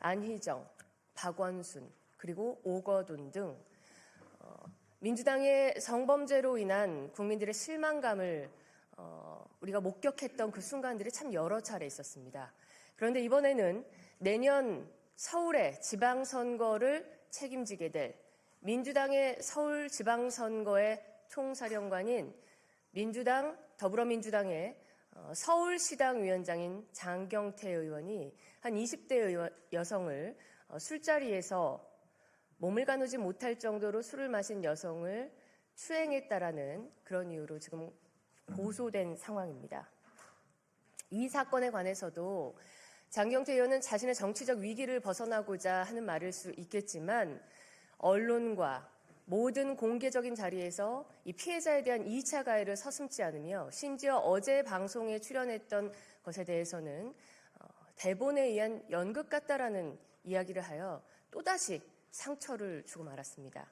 안희정, 박원순, 그리고 오거돈 등 어, 민주당의 성범죄로 인한 국민들의 실망감을 어, 우리가 목격했던 그 순간들이 참 여러 차례 있었습니다. 그런데 이번에는 내년 서울의 지방선거를 책임지게 될 민주당의 서울 지방선거의 총사령관인 민주당, 더불어민주당의 어, 서울시당 위원장인 장경태 의원이 한 20대 의원- 여성을 어, 술자리에서 몸을 가누지 못할 정도로 술을 마신 여성을 추행했다라는 그런 이유로 지금 고소된 상황입니다. 이 사건에 관해서도 장경태 의원은 자신의 정치적 위기를 벗어나고자 하는 말일 수 있겠지만 언론과 모든 공개적인 자리에서 이 피해자에 대한 2차 가해를 서슴지 않으며 심지어 어제 방송에 출연했던 것에 대해서는 어, 대본에 의한 연극 같다라는 이야기를 하여 또다시 상처를 주고 말았습니다.